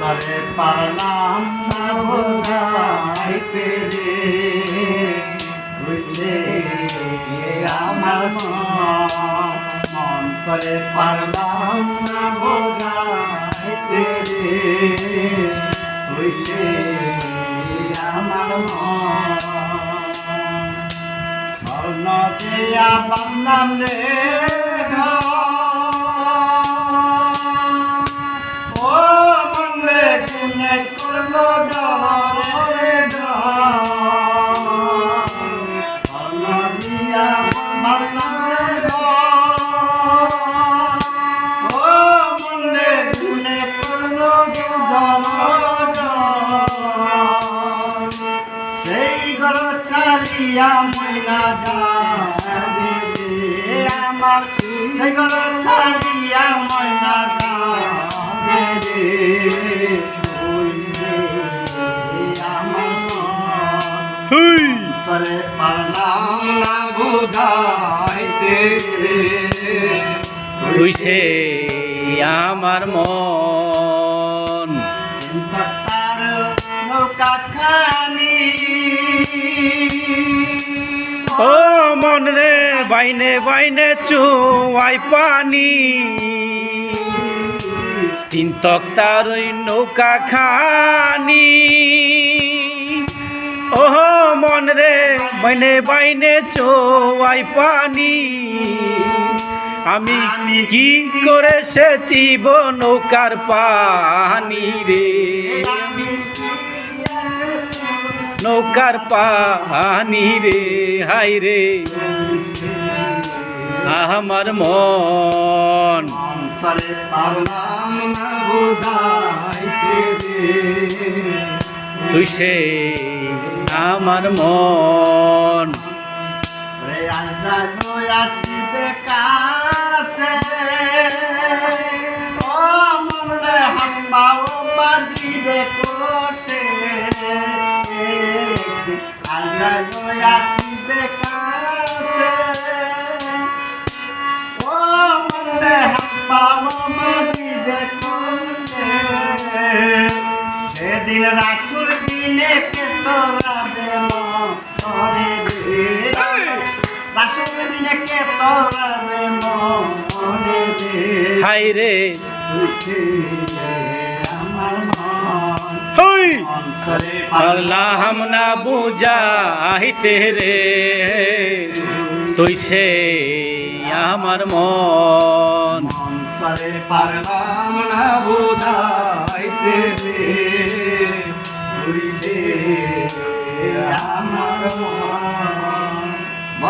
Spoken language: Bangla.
তরে পারলাম না বোঝাইতে রে বুঝলে আমার মন তরে পারলাম না বোঝাইতে রে বুঝলে আমার মন। স্বর্ণ দিয়া বান্দাম রে মনে করল জরে স্বর্ণ দিয়া বান্দাম ও মনে গুনে করল সেই ঘর ছাড়িয়া ময়না যাবে আমার সেই ঘর ছাড়িয়া ময়না তরে পারলাম না বুঝাইতে তুই সে আমার মন। তার নৌকা খানি ও মন রে বাইনে বাইনে চুয়াই পানি। তিন তক্তার ওই নৌকা খানি মন রে বাইনে বাইনে চোয়াই পানি। আমি কি করে সেচিব নৌকার পানি রে? নৌকার পানি রে হাই রে। আমার মন। পারলাম না বোঝাইতে রে। তুই আমার মন। সেদিন রাসুল হাই রে। পারলাম না বুঝাইতে রে। তুই সে আমার মন। পারলাম না বোঝাইতে রে। তুই আমার মন